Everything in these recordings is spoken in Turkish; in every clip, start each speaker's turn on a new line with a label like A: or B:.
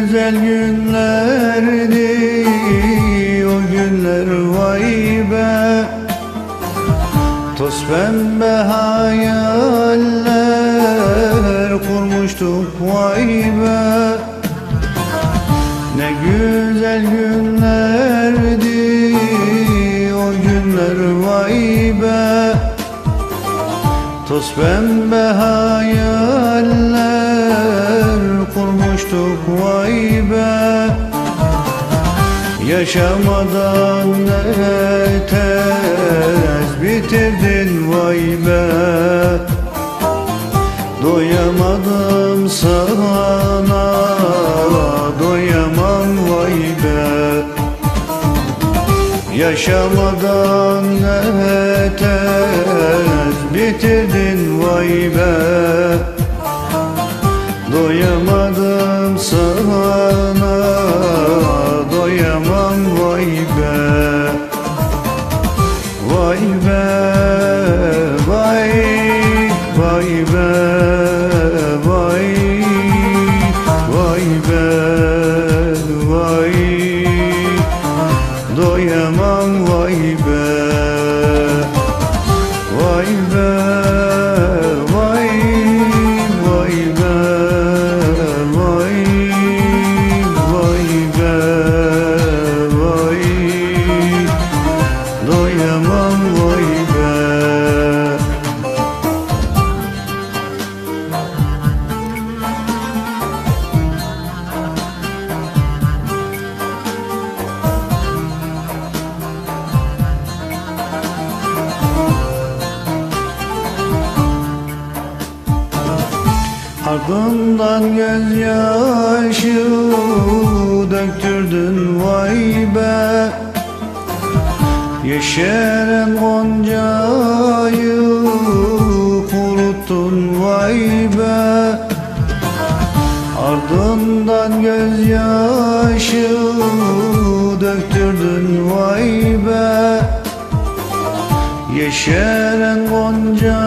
A: güzel günlerdi o günler vay be. Toz pembe hayaller kurmuştuk vay be. Ne güzel günlerdi o günler vay be. Toz pembe hayaller kurmuştuk vay Yaşamadan ne tez bitirdin vay be. Doyamadım sana doyamam vay be. Yaşamadan ne tez bitirdin vay be. Doyamadım sana Vay Ardından gözyaşı döktürdün vay be. Yeşeren goncayı kuruttun vay be. Ardından gözyaşı döktürdün vay be. Yeşeren goncayı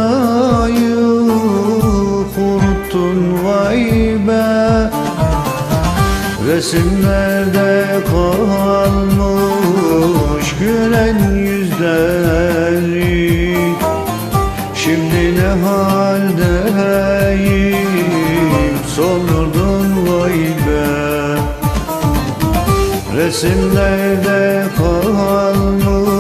A: kuruttun vay be. Resimlerde kalmış gülen yüzleri. Şimdi ne haldeyim soldurdun vay be. Resimlerde kalmış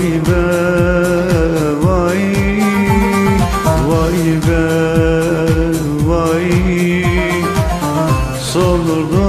A: Vay be vay. Vay be vay. Solurdu